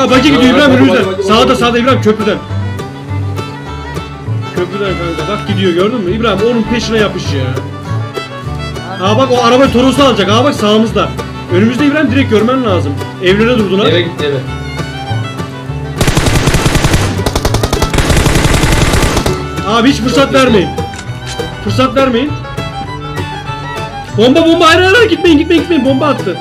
Aa baki gidiyor İbrahim önümüzden. Sağda sağda İbrahim köprüden. Köprüden kanka bak gidiyor gördün mü? İbrahim onun peşine yapış ya. Aa bak o araba Toros'u alacak. Aa bak sağımızda. Önümüzde İbrahim direkt görmen lazım. Evlere durdular. Eve gitti eve. Abi hiç fırsat vermeyin. Fırsat vermeyin. Bomba bomba hayır hayır hayır gitmeyin gitmeyin gitmeyin bomba attı.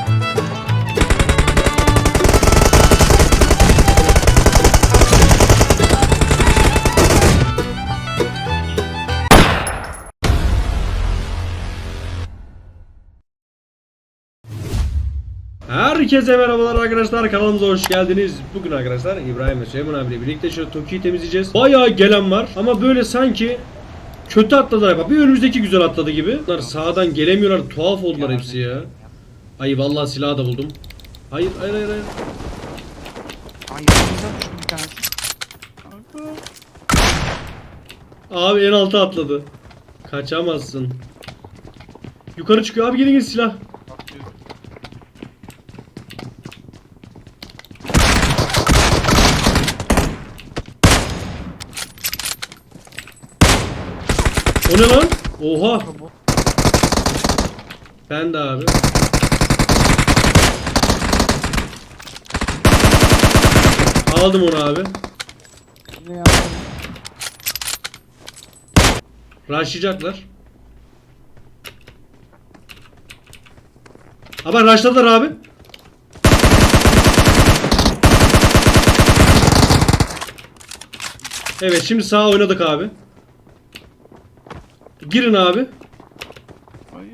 Herkese merhabalar arkadaşlar kanalımıza hoş geldiniz. Bugün arkadaşlar İbrahim ve Süleyman abiyle birlikte şöyle Toki'yi temizleyeceğiz. Bayağı gelen var ama böyle sanki kötü atladılar bak. Bir önümüzdeki güzel atladı gibi. Bunlar sağdan gelemiyorlar. Tuhaf oldular hepsi ya. Ay vallahi silahı da buldum. Hayır hayır hayır hayır. Ay yanımıza düştü bir tanesi. Abi en alta atladı. Kaçamazsın. Yukarı çıkıyor abi gelin gelin silah. O ne lan? Oha. Ben de abi. Aldım onu abi. Ne yaptın? Rushlayacaklar. Ama rushladılar abi. Evet şimdi sağa oynadık abi. Girin abi. Ay.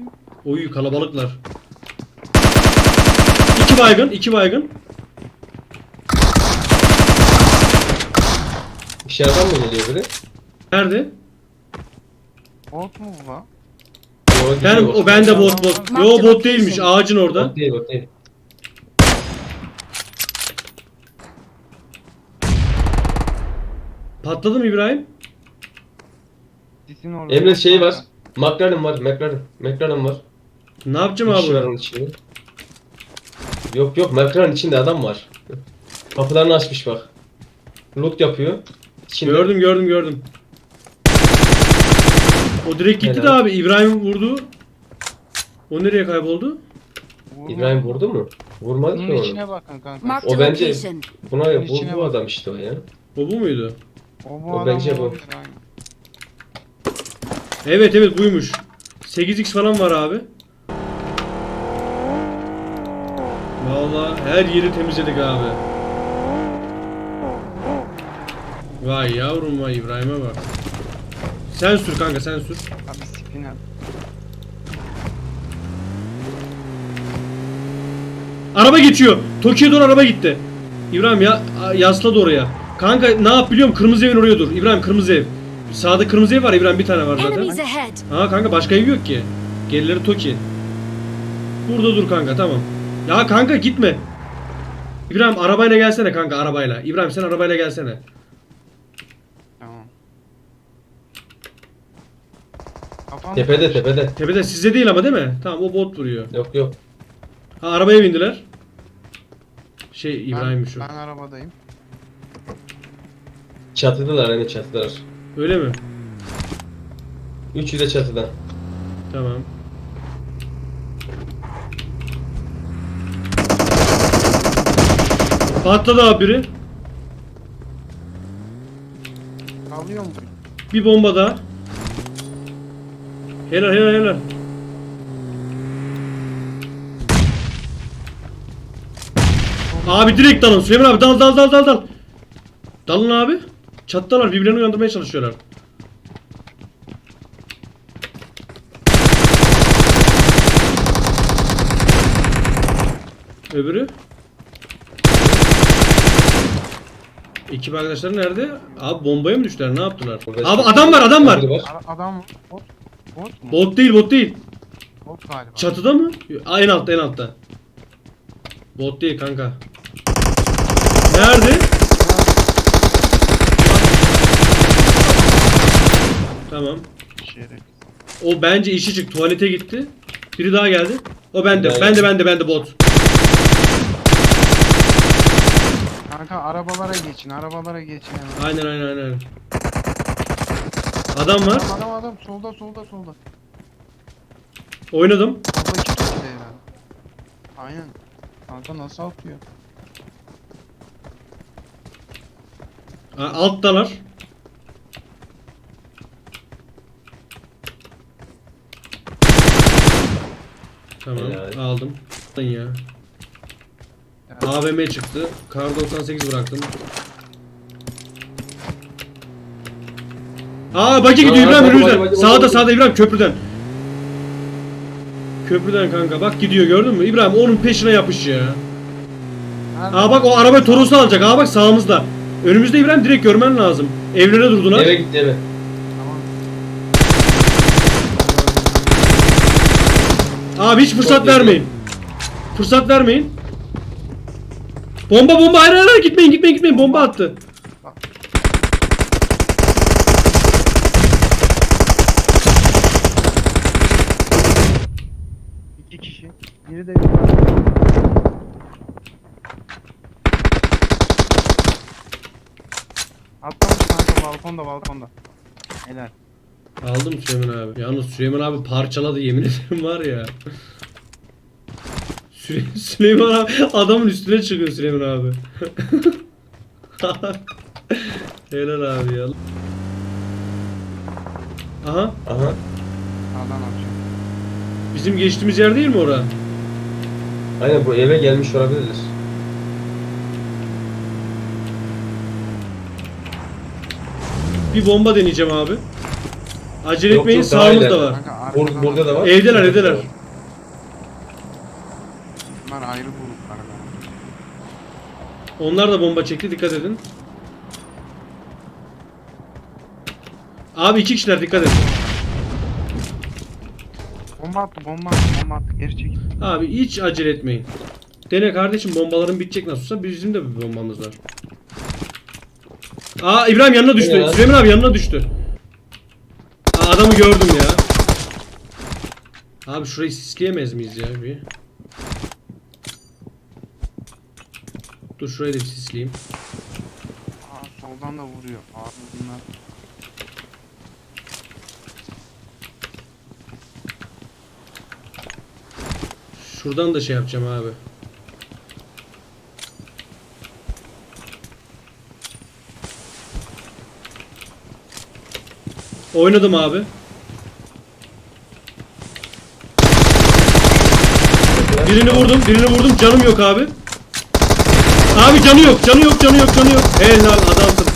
Oy kalabalıklar. İki baygın, iki baygın. Dışarıdan mı geliyor biri? Nerede? Bot mu bu lan? Yo, Ben gidiyor. o bende bot bot. Yo bot değilmiş. Ağacın orada. Bot değil bot değil. Patladı mı İbrahim? Sisin orada. Emre şey var. McLaren var. McLaren. McLaren var. Ne yapacağım var abi? onun içinde. Yok yok McLaren içinde adam var. Kapılarını açmış bak. Loot yapıyor. İçinde. Gördüm gördüm gördüm. O direkt gitti de Helal. abi İbrahim vurdu. O nereye kayboldu? Vurma. İbrahim vurdu mu? Vurmadı ki Bunun onu. içine bakın kanka. O bence location. buna bu, İçine bu bak. adam işte o ya. O bu muydu? O bu o adam bence bu. olabilir, aynen. Evet evet buymuş. 8x falan var abi. Vallahi her yeri temizledik abi. Vay yavrum vay İbrahim'e bak. Sen sür kanka sen sür. Abi spin. Araba geçiyor. Tokyo'ya doğru araba gitti. İbrahim ya yasladı oraya. Kanka ne yap biliyorum kırmızı evin oraya dur. İbrahim kırmızı ev. Sağda kırmızı ev var İbrahim bir tane var Enemies zaten. ahead. Ha kanka başka ev yok ki. Gerileri Toki. Burada dur kanka tamam. Ya kanka gitme. İbrahim arabayla gelsene kanka arabayla. İbrahim sen arabayla gelsene. Tamam. Kafam Tepede tepede. Tepede sizde değil ama değil mi? Tamam o bot vuruyor. Yok yok. Ha arabaya bindiler. Şey Ben- İbrahim'miş o. Ben arabadayım. Çatıdalar hani çatıdalar. Öyle mi? Üçü de çatıda. Tamam. Patladı abi biri. Alıyor mu? Bir bomba daha. Helal helal helal. Abi direkt dalın. Süleyman abi dal dal dal dal dal. Dalın abi. Çattalar birbirlerini uyandırmaya çalışıyorlar. Öbürü. Ekip arkadaşları nerede? Abi bombaya mı düştüler? Ne yaptılar? Burada Abi işte- adam var adam var. Biri var. Ara- adam bot. Bot mu? Bot değil bot değil. Bot galiba. Çatıda mı? Aa, en altta en altta. Bot değil kanka. Nerede? Tamam. O bence işi çık tuvalete gitti. Biri daha geldi. O bende. Evet. Bende bende bende bot. Kanka arabalara geçin, arabalara geçin hemen. Aynen aynen aynen. Adam var. Adam adam adam solda solda solda. Oynadım. Solda iki kişi de herhalde. Aynen. Kanka nasıl atıyor? Ha, alttalar. Tamam Helal. aldım. Lan ya. AVM çıktı. Kar 98 bıraktım. Aa bagi gidiyor İbrahim önümüzden. Sağda sağda İbrahim köprüden. Köprüden kanka bak gidiyor gördün mü? İbrahim onun peşine yapış ya. Aa bak o araba Toros'u alacak. Aa bak sağımızda. Önümüzde İbrahim direkt görmen lazım. Evlere durdular. Eve gitti eve. Tamam. Abi hiç fırsat vermeyin. Fırsat vermeyin. Bomba bomba hayır hayır hayır, gitmeyin gitmeyin gitmeyin bomba attı. İki kişi. Biri de yukarıda. Atlamış kanka balkonda balkonda. Helal. Aldım Süleyman abi. Yalnız Süleyman abi parçaladı yemin ederim var ya. Süle- Süleyman abi adamın üstüne çıkıyor Süleyman abi. Helal abi ya. Aha Aha. Sağdan atıyor. bizim geçtiğimiz yer değil mi ora? Aynen bu eve gelmiş olabilir. Bir bomba deneyeceğim abi. Acele Yok, etmeyin yok, daha sağımızda ileride. var. Kanka Bur arkadan burada da var. Evdeler, evdeler. Bunlar ayrı gruplar galiba. Onlar da bomba çekti dikkat edin. Abi iki kişiler dikkat edin. Bomba attı bomba attı bomba attı geri çekil. Abi hiç acele etmeyin. Dene kardeşim bombaların bitecek nasıl olsa bizim de bir bombamız var. Aa İbrahim yanına düştü. Ya. Süleyman abi yanına düştü. Adamı gördüm ya. Abi şurayı sisleyemez miyiz ya bir? Dur şurayı da sisleyeyim. Aa soldan da vuruyor. Abi bunlar. Şuradan da şey yapacağım abi. Oynadım abi. Birini vurdum, birini vurdum. Canım yok abi. Abi canı yok, canı yok, canı yok, canı yok. Helal adamsın.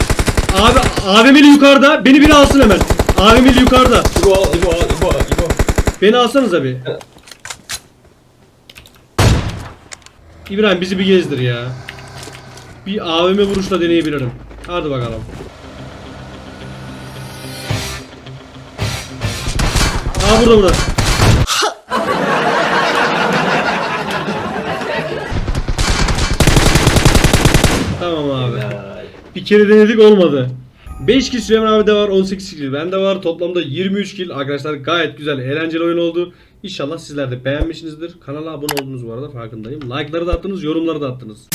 Abi AVM'li yukarıda. Beni biri alsın hemen. AVM'li yukarıda. İbo al, İbo al, İbo al, İbo. Beni alsanıza bir. İbrahim bizi bir gezdir ya. Bir AVM vuruşla deneyebilirim. Hadi bakalım. Aa burada burada. Tamam abi. Bir kere denedik olmadı. 5 kill Süleyman abi de var 18 kill bende var toplamda 23 kill arkadaşlar gayet güzel eğlenceli oyun oldu. İnşallah sizler de beğenmişsinizdir. Kanala abone oldunuz bu arada farkındayım. Like'ları da attınız yorumları da attınız.